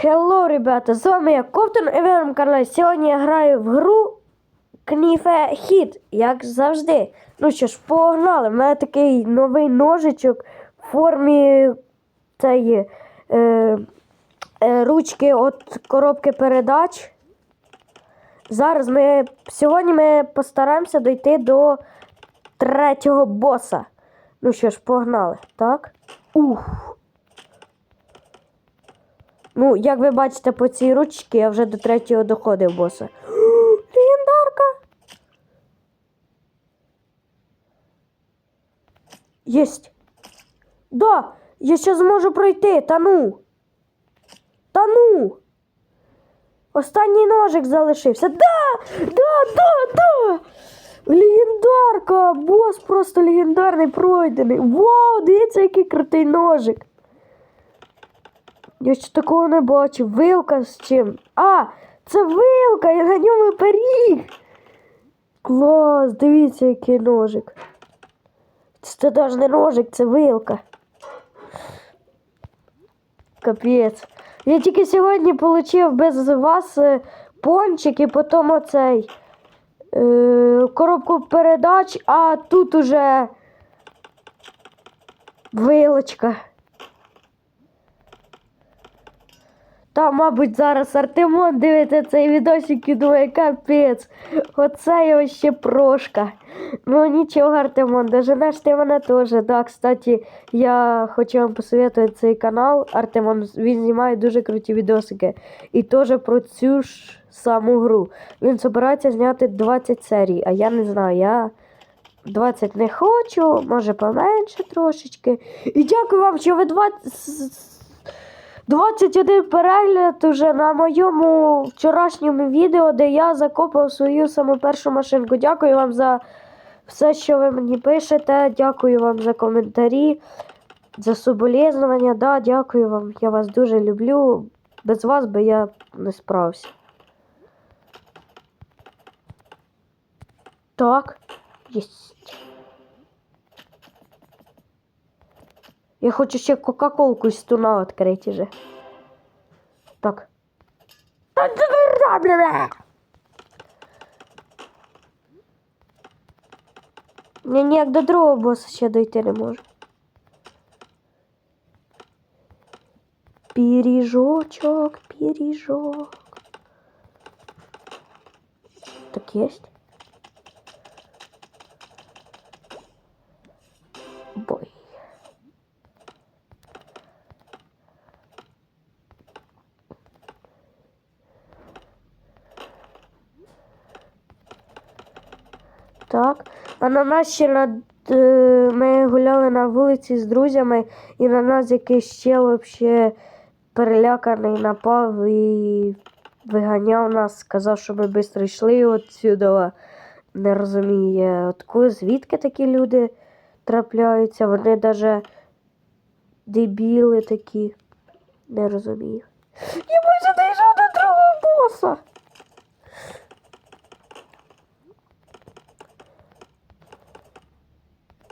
Хелло, ребята! З вами я Ковтун і ви на каналі. Сьогодні я граю в гру Кніфе Хіт, як завжди. Ну що ж, погнали. У мене такий новий ножичок в формі цієї е, е, ручки від коробки передач. Зараз ми сьогодні ми постараємося дойти до третього боса. Ну що ж, погнали, так? Ух. Ну, як ви бачите по цій ручці, я вже до третього доходив боса. Легендарка! Єсть! Да! Я ще зможу пройти, та ну! Та ну! Останній ножик залишився. Да! Да, да, да! Легендарка! Бос просто легендарний пройдений. Вау, дивіться, який крутий ножик. Я ще такого не бачив. Вилка з чим? А, це вилка, я на ньому пиріг. Клас, дивіться, який ножик. Це навіть не ножик, це вилка. Капець. Я тільки сьогодні отримав без вас е, пончик і потім оцей е, коробку передач, а тут уже вилочка. Та, мабуть, зараз Артемон дивиться цей відосик і думає, капець. Оце його ще прошка. Ну нічого, Артемон, доженеш ти мене теж. Да, кстати, я хочу вам посоветувати цей канал. Артемон, він знімає дуже круті відосики. І теж про цю ж саму гру. Він збирається зняти 20 серій, а я не знаю, я 20 не хочу, може поменше трошечки. І дякую вам, що ви 20. 21 перегляд уже на моєму вчорашньому відео, де я закопав свою саму першу машинку. Дякую вам за все, що ви мені пишете. Дякую вам за коментарі, за соболезнування. Да, дякую вам. Я вас дуже люблю. Без вас би я не справився. Так, єсть. Я хочу ще Кока-Колку з туна відкрити вже. Так. Ні, ніяк до другого боса ще дойти не можу. Пиріжочок, пиріжок. Так есть? Так. А на нас ще над, е, ми гуляли на вулиці з друзями, і на нас якийсь чел вообще переляканий напав і виганяв нас, сказав, що ми швидко йшли отсюди. Не розуміє, откуда, звідки такі люди трапляються. Вони навіть дебіли такі. Не розумію. Я майже доїжджав до другого боса.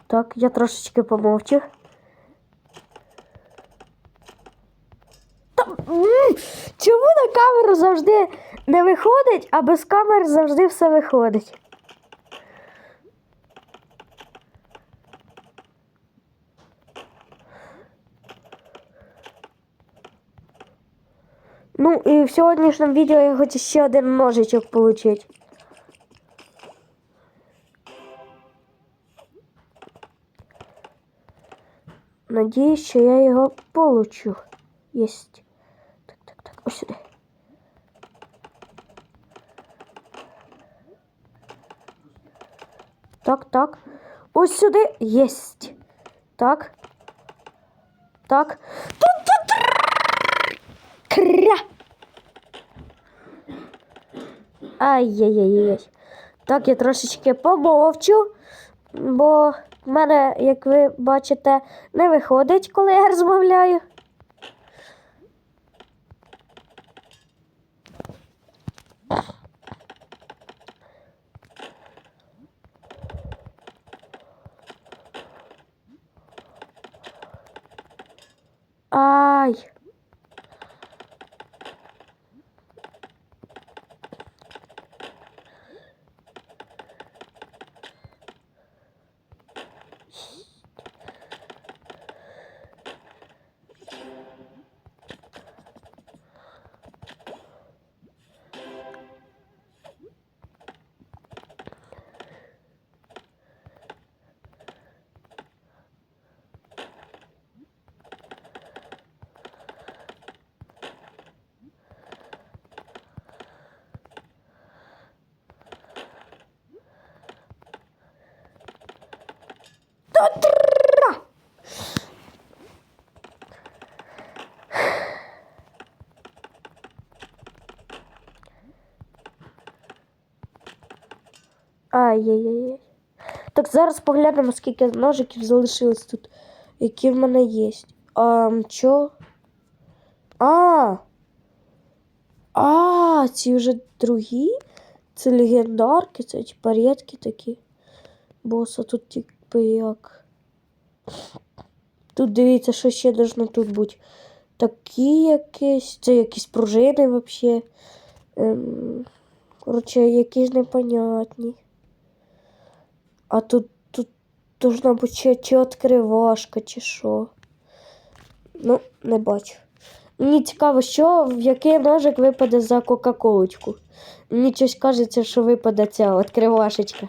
Так, я трошечки помовчу. Чому на камеру завжди не виходить, а без камер завжди все виходить? Ну і в сьогоднішньому відео я хочу ще один ножичок отримати. Надіюсь, що я його получу. Єсть. Так, так, так, ось сюди. Так, так. Ось сюди. Єсть. Так. Так. Кря. Ай-яй-яй-яй. Так, я трошечки помовчу, бо в мене, як ви бачите, не виходить, коли я розмовляю. Ай. Та тра! Ай-яй-яй. Так, зараз поглянемо, скільки ножиків залишилось тут, які в мене є. А, чо? А. А, ці вже другі? Це легендарки, це типа рідкі такі. Боса тут типу як. Тут дивіться, що ще должно тут бути. Такі якісь. Це якісь пружини взагалі. Ем, коротше, якісь непонятні. А тут, тут должна бути ще чи відкривашка, чи що. Ну, не бачу. Мені цікаво, що в який ножик випаде за Кока-Колочку. Мені щось кажеться, що випаде ця відкривашечка.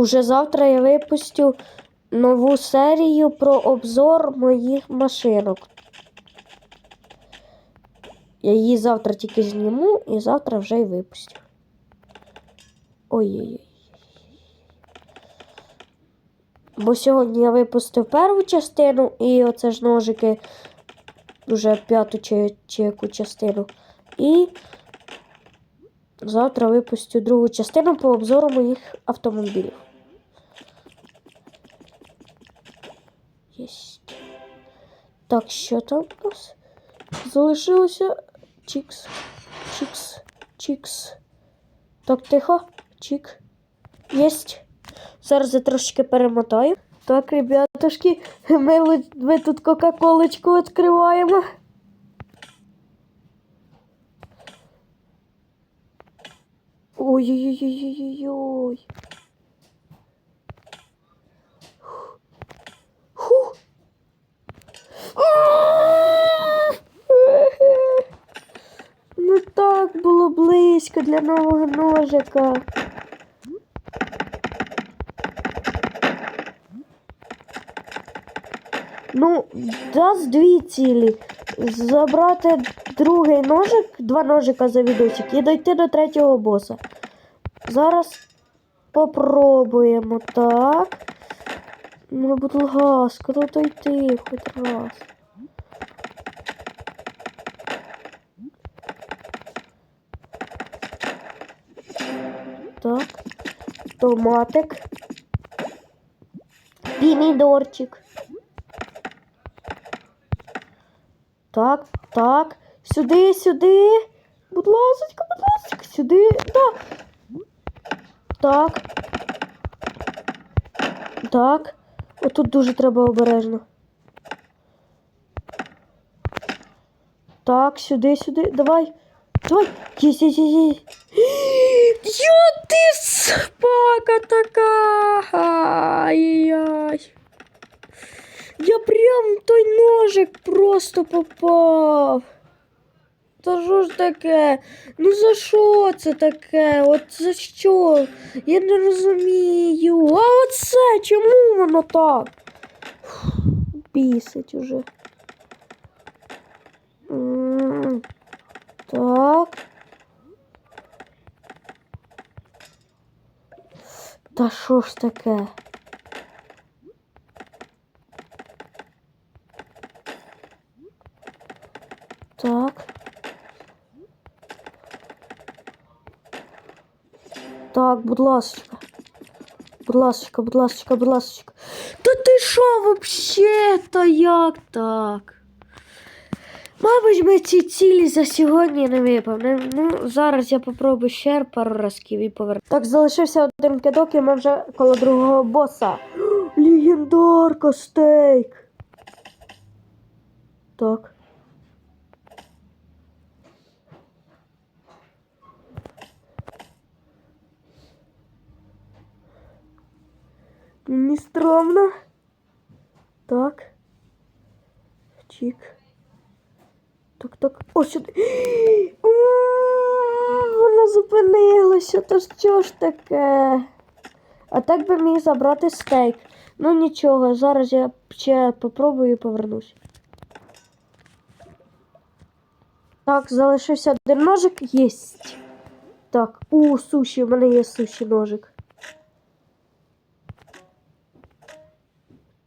Уже завтра я випустю нову серію про обзор моїх машинок. Я її завтра тільки зніму і завтра вже й випустю. Ой-ой-ой. Бо сьогодні я випустив першу частину і оце ж ножики вже п'яту чи, чи яку частину. І завтра випустю другу частину по обзору моїх автомобілів. Так, що там у нас? Залишилося чікс, чікс, чікс. Так, тихо, чік. Єсть. Зараз я трошки перемотаю. Так, ребятушки, ми, ми тут Кока-Колочку відкриваємо. Ой-ой-ой-ой-ой-ой. Фух. Ну так було близько для нового ножика. Ну, дасть дві цілі. Забрати другий ножик, два ножика за відосик і дойти до третього боса. Зараз попробуємо так. Ну, будь ласка, ну дойти хоч раз. Так. Томатик. Помідорчик. Так, так. Сюди, сюди. Будь ласочка, будь ласочка, сюди. Да. Так. Так. Отут дуже треба обережно. Так, сюди, сюди. Давай. Давай. Єсть, єсть, єсть, єсть. Йо, ти собака така. Ай-яй. Я прям в той ножик просто попав. Та що ж таке? Ну за що це таке? От за що? Я не розумію. А оце чому воно так? Бісить уже. Так. Та що ж таке? Так. Так, будь ласочка. Будь ласочка, будь ласочка, будь ласочка. Та ти що вообще то як так? Мабуть, ми ці цілі за сьогодні не виповнимо. Ну, зараз я попробую ще пару разків і поверну. Так, залишився один кидок, і ми вже коло другого боса. Легендарка стейк. Так. Мені стромно. Так. Чик. Так, так. О, сюди. Вона зупинилася. Та що ж таке? А так би міг забрати стейк. Ну нічого, зараз я ще попробую і повернусь. Так, залишився один ножик. Єсть. Так, у, суші, в мене є суші ножик.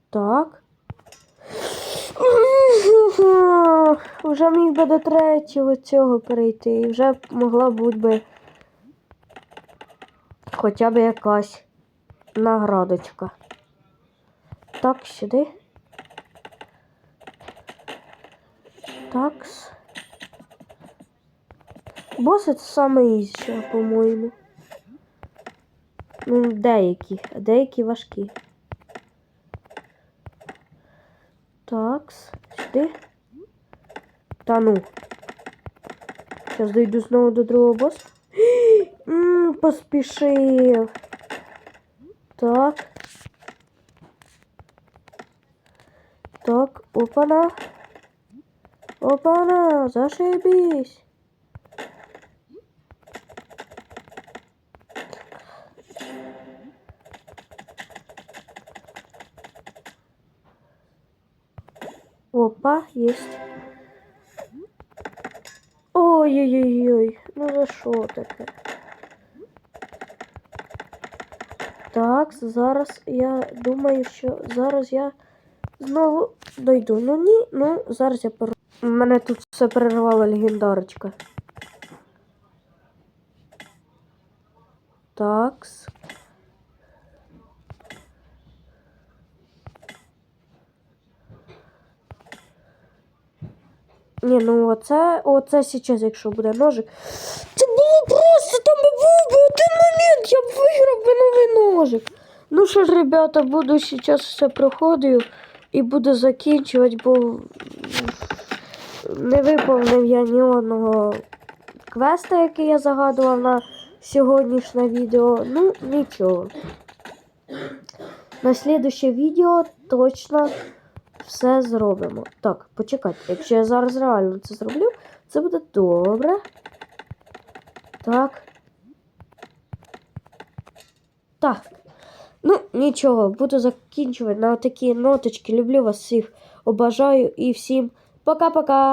Так. Вже міг би до третього цього перейти. І вже могла бути би хоча б якась наградочка. Так, сюди. Такс. Боси це саме ізше, по-моєму. Ну, деякі, а деякі важкі. Та ну. Зараз дойду знову до другого боса. М, Поспішив. Так. Так, опана. Опана, зашибись. Опа, есть. Ой-ой-ой, ну за що таке? Так, зараз я думаю, що зараз я знову дойду. Ну ні, ну зараз я пер... Мене тут все перервала легендарочка. Такс. Ні, ну оце, оце зараз, якщо буде ножик. Це було просто, там був би один момент, я б виграв би новий ножик. Ну що ж, ребята, буду зараз все проходив і буду закінчувати, бо не виповнив я ні одного квеста, який я загадував на сьогоднішнє відео. Ну, нічого. На слідуще відео точно все зробимо. Так, почекайте, якщо я зараз реально це зроблю, це буде добре. Так. Так. Ну, нічого, буду закінчувати на такі ноточки. Люблю вас всіх, обажаю і всім пока-пока.